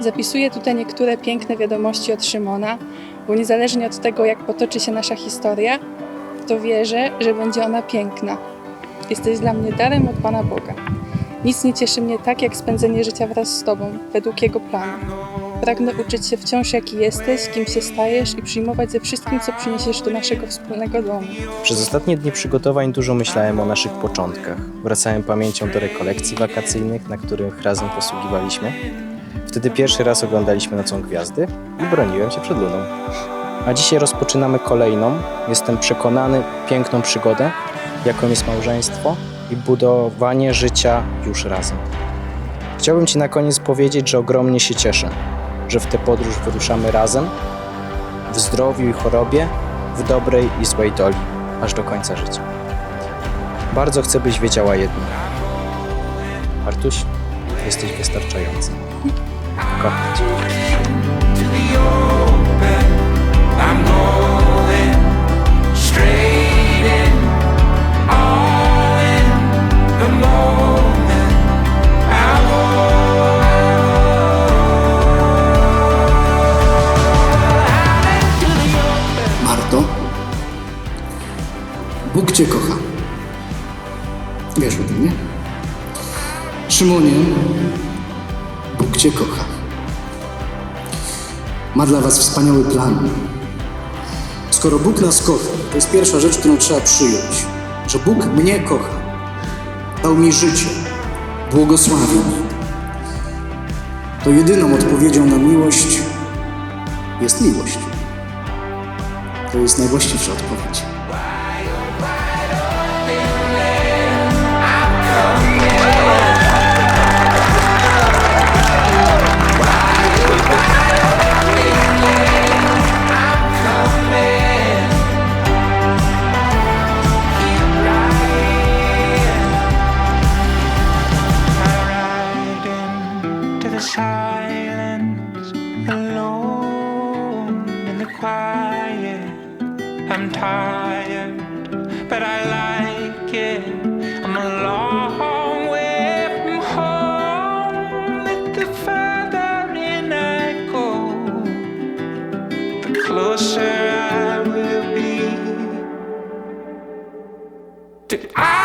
Zapisuję tutaj niektóre piękne wiadomości od Szymona, bo niezależnie od tego, jak potoczy się nasza historia, to wierzę, że będzie ona piękna. Jesteś dla mnie darem od Pana Boga. Nic nie cieszy mnie tak, jak spędzenie życia wraz z Tobą, według Jego planu. Pragnę uczyć się wciąż, jaki jesteś, kim się stajesz i przyjmować ze wszystkim, co przyniesiesz do naszego wspólnego domu. Przez ostatnie dni przygotowań dużo myślałem o naszych początkach. Wracałem pamięcią do rekolekcji wakacyjnych, na których razem posługiwaliśmy. Wtedy pierwszy raz oglądaliśmy Nocą Gwiazdy i broniłem się przed Luną. A dzisiaj rozpoczynamy kolejną, jestem przekonany, piękną przygodę, jaką jest małżeństwo i budowanie życia już razem. Chciałbym Ci na koniec powiedzieć, że ogromnie się cieszę, że w tę podróż wyruszamy razem, w zdrowiu i chorobie, w dobrej i złej doli, aż do końca życia. Bardzo chcę, byś wiedziała jedno. Artuś, jesteś wystarczający. Kocham cię. Marto, Bóg Cię kocha. Wiesz o tym, nie? Szymonie, Bóg Cię kocha. Ma dla Was wspaniały plan. Skoro Bóg nas kocha, to jest pierwsza rzecz, którą trzeba przyjąć, że Bóg mnie kocha. Dał mi życie, błogosławił. To jedyną odpowiedzią na miłość jest miłość. To jest najwłaściwsza odpowiedź. alone in the quiet. I'm tired, but I like it. I'm a long way from home. But the further in I go, the closer I will be. Did I?